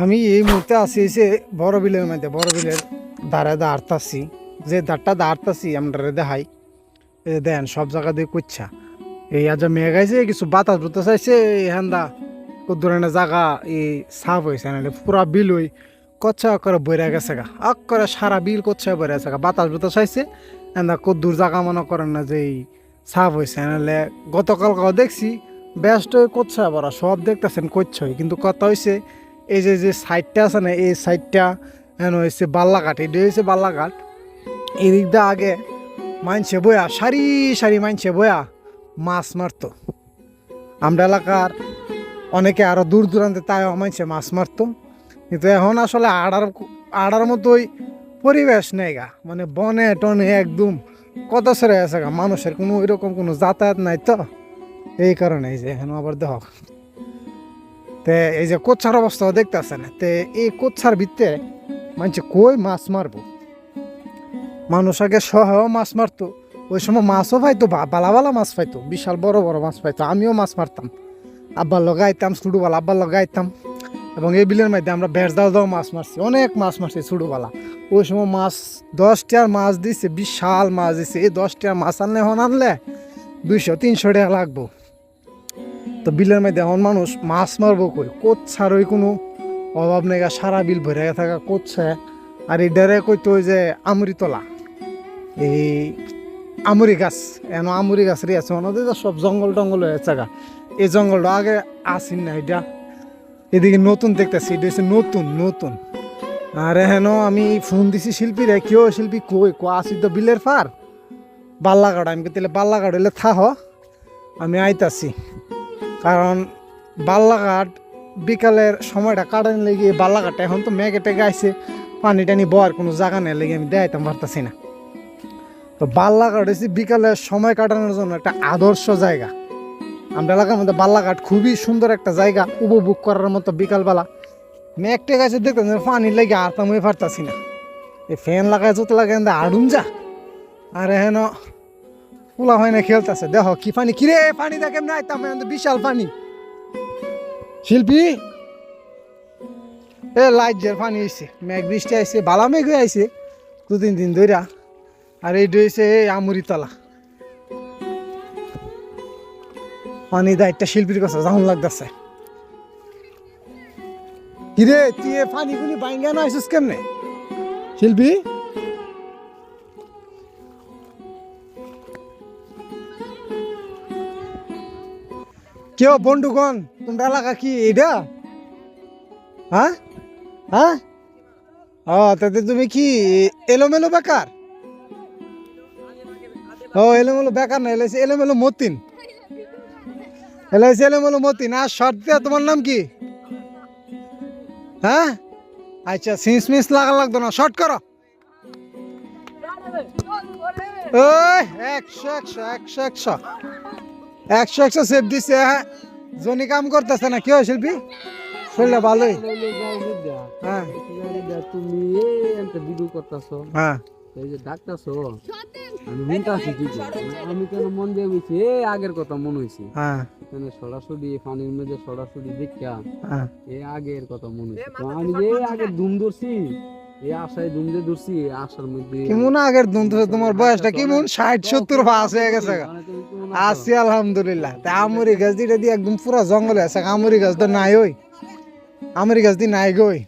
আমি এই মুহূর্তে আছি এসে বড় বিলের মধ্যে, বড় বিলের দাঁড়ে দাঁড়তাছি যে দাঁড়টা দাঁড়তাছি আমরা দেখাই। দেন সব জায়গা দিয়ে কুচ্ছা। এই আজ মেঘ আইছে, কিছু বাতাস বুতাস আইছে, এই হেন্দা কদ্দুরানের জায়গা, এই সাফ হয়েছে নাহলে পুরা বিল ওই কচ্ছা করে বইরা গেছে গা। আক করে সারা বিল কচ্ছা বইরা গেছে গা। বাতাস বুতাস আইছে, হেন্দা কদ্দুর জায়গা মনে করেন না যে এই সাফ হয়েছে নাহলে গতকালকাও দেখছি, ব্যস্ত কচ্ছা বড় সব দেখতেছেন কচ্ছই। কিন্তু কথা হয়েছে এই যে যে সাইডটা আছে না, এই সাইডটা এন হয়েছে বাল্লাঘাট এটা হয়েছে বাল্লাঘাট। এই দিকটা আগে মানছে বয়া, সারি সারি মানছে বয়া, মাছ মারতো। আমরা এলাকার অনেকে আরও দূর দূরান্তে তাই মানছে মাছ মারতো। কিন্তু এখন আসলে আড়ার আড়ার মতোই পরিবেশ নেই গা। মানে বনে টনে একদম কত সেরে আছে গা। মানুষের কোনো এরকম কোনো যাতায়াত নাই তো। এই কারণে এই যে, এখন আবার দেখ। তে এই যে কোচ্ছার অবস্থা দেখতেছে না তে এই কোচ্ছার ভিতরে মানছে কই মাছ মারবো? মানুষ আগে সহ মাছ মারতো, ওই সময় মাছও পাইতো বালা মাছ পাইতো, বিশাল বড় বড় মাছ পাইতো, আমিও মাছ মারতাম। আব্বার লগাইতাম ছোটোবেলা আব্বার লগাইতাম এবং এই বিলের মধ্যে আমরা বেশ দাও দাও মাছ মারছি, অনেক মাছ মারছি ছোটোবেলা। ওই সময় মাছ দশটার মাছ দিছে, বিশাল মাছ দিছে, এই দশটার মাছ আনলে এখন আনলে দুইশো, তিনশো টাকা লাগবো। তো বিলের মধ্যে এখন মানুষ মাছ মারবো কই? কোচ্ছার ওই কোনো অভাব নেই সারা বিল ভরে থাকা কোচ্ছে। আর এই ডেরে কইতো যে আমরিতলা। এই আমুরি গাছ, এন আমুরি গাছ রে আছে ওনাদের তো সব জঙ্গল টঙ্গল হয়ে গা। এই জঙ্গলটা আগে আসিন না এটা। এদিকে নতুন দেখতেছি, এটা হচ্ছে নতুন নতুন। আর হেন আমি ফোন দিছি শিল্পীরে কেউ শিল্পী কই? কো, আসি তো বিলের পার। বাল্লাঘাট, আমি তাহলে বাল্লাঘাট হলে থাহ। আমি আইতাছি। কারণ বাল্লাঘাট বিকালের সময়টা কাটানি লেগে বাল্লাঘাট এখন তো মেঘে টেগে আইছে, পানি টানি বয়ার কোনো জায়গা নেই, লেগে আমি দেখাইতাম পারতাছি না। তো বাল্লাঘাট হচ্ছে বিকালের সময় কাটানোর জন্য একটা আদর্শ জায়গা। আমরা এলাকার মধ্যে বাল্লাঘাট খুবই সুন্দর একটা জায়গা উপভোগ করার মতো বিকালবেলা। মেঘ টেগে আছে দেখতাম পানি লেগে আর তামই পারতাছি না। এই ফ্যান লাগায় যত লাগে আড়ুন যা। আর হেন পোলা হয় না খেলতেছে। দেখো কি পানি। কিরে, পানি দেখে না আইতাম তো বিশাল পানি। শিল্পী? এ, লাইট জের পানি আইছে মেঘ বৃষ্টি আইছে, বালা মেঘ হয়ে আইছে দু তিন দিন ধইরা। আর এই এই আমুরিতলা। পানি দায়িত্বটা শিল্পীর কাছে যেমন লাগতেছে। কিরে, তুই পানি গুলি বাইঙ্গা না আইসিস কেমনে? শিল্পী? কেউ বন্ধুগণ, তোমরা এলাকা কি এটা হ্যাঁ? হ্যাঁ? ও, তাতে তুমি কি এলোমেলো বেকার? ও, এলোমেলো বেকার না, এলাইছে এলোমেলো মতিন। এলাইছে এলোমেলো মতিন। আর শর্ট তোমার নাম কি? হ্যাঁ? আচ্ছা সিন্স মিস লাগা লাগতো না, শর্ট করো। ওই, একশো একশো একশো একশো। একশো একশো সেফ দিছে হ্যাঁ? জনি কাম করতেছে না, কি হয় শিল্পী? শরীরটা ভালোই? হ্যাঁ। তুমি একটা হ্যাঁ। এই যে আমি আমি মন আগের কথা মনে এখানে সরাসরি পানির মধ্যে সরাসরি আগের কথা মনে যে আগে ধুম ধরছি এই আশায় ধুম ধরছি আশার মধ্যে কেমন আগের তোমার বয়সটা কেমন? ষাট সত্তর হয়ে গেছে। মানে আছি আলহামদুলিল্লাহ। তা আমরি গাছ দিটা দিয়ে একদম পুরা জঙ্গলে আছে আমরি গাছ তো নাই ওই। আমরি গাছ দি নাই গই